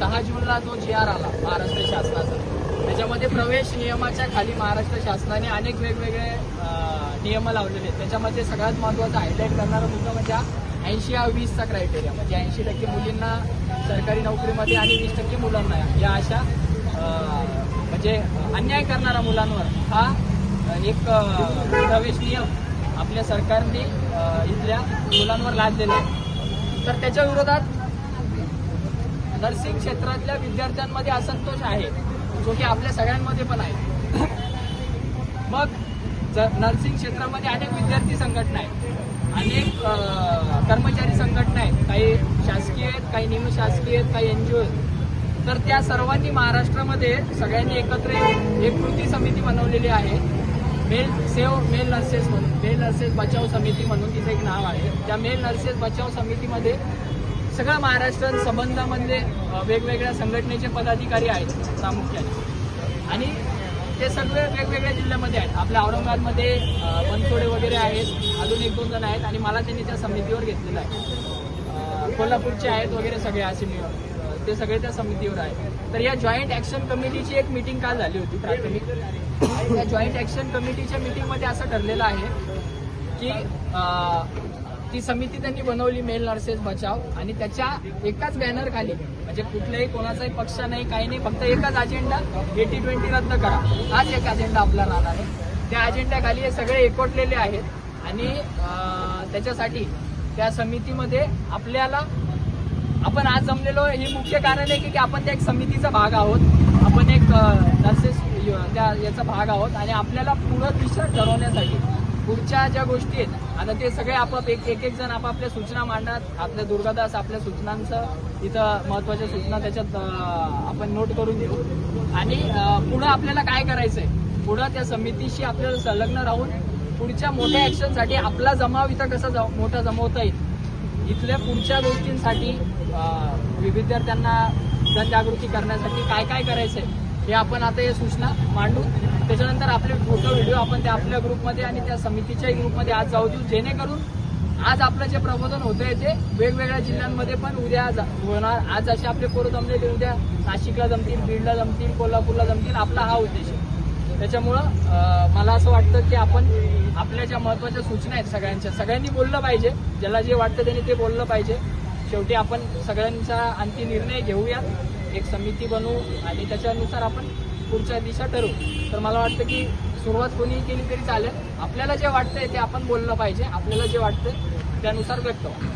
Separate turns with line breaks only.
दहा जूनला जो जी आर आला महाराष्ट्र शासनाचा. त्याच्यामध्ये प्रवेश नियमाच्या खाली महाराष्ट्र शासनाने अनेक वेगवेगळे नियम लावलेले आहेत. त्याच्यामध्ये सगळ्यात महत्त्वाचा हायलाईट करणारा मुद्दा म्हणजे हा ऐंशी हा वीसचा क्रायटेरिया म्हणजे ऐंशी टक्के मुलींना सरकारी नोकरीमध्ये आणि वीस टक्के मुलांना या. अशा म्हणजे अन्याय करणारा मुलांवर हा एक प्रवेश नियम आपल्या सरकारने इथल्या मुलांवर लादलेला आहे. तर त्याच्या विरोधात नर्सिंग क्षेत्रातल्या विद्यार्थ्यांमध्ये असंतोष आहे जो की आपल्या सगळ्यांमध्ये पण आहे. मग नर्सिंग क्षेत्रामध्ये अनेक विद्यार्थी संघटना आहेत अनेक कर्मचारी संघटना आहेत काही शासकीय आहेत काही निमशासकीय आहेत काही एन जी ओ आहेत तर त्या सर्वांनी महाराष्ट्रामध्ये सगळ्यांनी एकत्र येऊन एक कृती समिती बनवलेली आहे. मेल सेव मेल नर्सेस म्हणून मेल नर्सेस बचाव समिती म्हणून तिचं एक नाव आहे. त्या मेल नर्सेस बचाव समितीमध्ये सगळ्या महाराष्ट्र संबंधामध्ये वेगवेगळ्या संघटनेचे पदाधिकारी आहेत प्रामुख्याने. आणि ते सगळे वेगवेगळ्या जिल्ह्यामध्ये आहेत. आपल्या औरंगाबादमध्ये अ, वगैरे आहेत अजून एक दोन जण आहेत आणि मला त्यांनी त्या समितीवर घेतलेलं आहे. कोल्हापूरचे आहेत वगैरे सगळे असे ते सगळे त्या समितीवर आहेत. तर या जॉईंट ऍक्शन कमिटीची एक मिटिंग काल झाली होती प्राथमिक. त्या जॉईंट ऍक्शन कमिटीच्या मिटिंगमध्ये असं ठरलेलं आहे की ती समिती त्यांनी बनवली मेल नर्सेस बचाव. आणि त्याच्या एकाच बॅनर खाली म्हणजे कुठल्याही कोणाचाही पक्ष नाही काही नाही फक्त एकच अजेंडा एटी ट्वेंटी रद्द करा. हाच एक अजेंडा आपला राहणार आहे. त्या अजेंड्याखाली हे सगळे एकवटलेले आहेत. आणि त्याच्यासाठी त्या समितीमध्ये आपल्याला आपण आज जमलेलो हे मुख्य कारण आहे की की आपण त्या एक समितीचा भाग आहोत. आपण एक नर्सेस त्या याचा भाग आहोत. आणि आपल्याला पुढं दिशा ठरवण्यासाठी पुढच्या ज्या गोष्टी आहेत आता ते सगळे आपाप एक एक एक जण आपापल्या सूचना मांडतात. आपल्या दुर्गादास आपल्या सूचनांचं इथं महत्त्वाच्या सूचना त्याच्यात आपण नोट करून घेऊ आणि पुढं आपल्याला काय करायचंय? पुढं त्या समितीशी आपल्याला संलग्न राहून पुढच्या मोठ्या ऍक्शनसाठी आपला जमाव इथं कसा जम- मोठा जमवता येईल? इथल्या पुढच्या गोष्टींसाठी विद्यार्थ्यांना जनजागृती करण्यासाठी काय काय करायचंय? हे आपण आता हे सूचना मांडू. त्याच्यानंतर आपले फोटो व्हिडिओ आपण त्या आपल्या ग्रुपमध्ये आणि त्या समितीच्याही ग्रुपमध्ये आज जाऊ देऊ. जेणेकरून आज आपलं जे प्रबोधन होतंय ते वेगवेगळ्या जिल्ह्यांमध्ये पण उद्या होणार. आज असे आपले पोरं जमलेले उद्या नाशिकला जमतील बीडला जमतील कोल्हापूरला जमतील. आपला हा उद्देश आहे. त्याच्यामुळं मला असं वाटतं की आपण आपल्या ज्या महत्त्वाच्या सूचना आहेत सगळ्यांच्या सगळ्यांनी बोललं पाहिजे. ज्याला जे वाटतं त्यांनी ते बोललं पाहिजे. शेवटी आपण सगळ्यांचा अंतिम निर्णय घेऊयात. एक समिती बनवू आणि त्याच्यानुसार आपण पुढच्या दिशा ठरवू. तर मला वाटतं की सुरुवात कोणी केली तरी चालेल. आपल्याला जे वाटतंय ते आपण बोललं पाहिजे. आपल्याला जे वाटतंय त्यानुसार व्यक्त व्हा.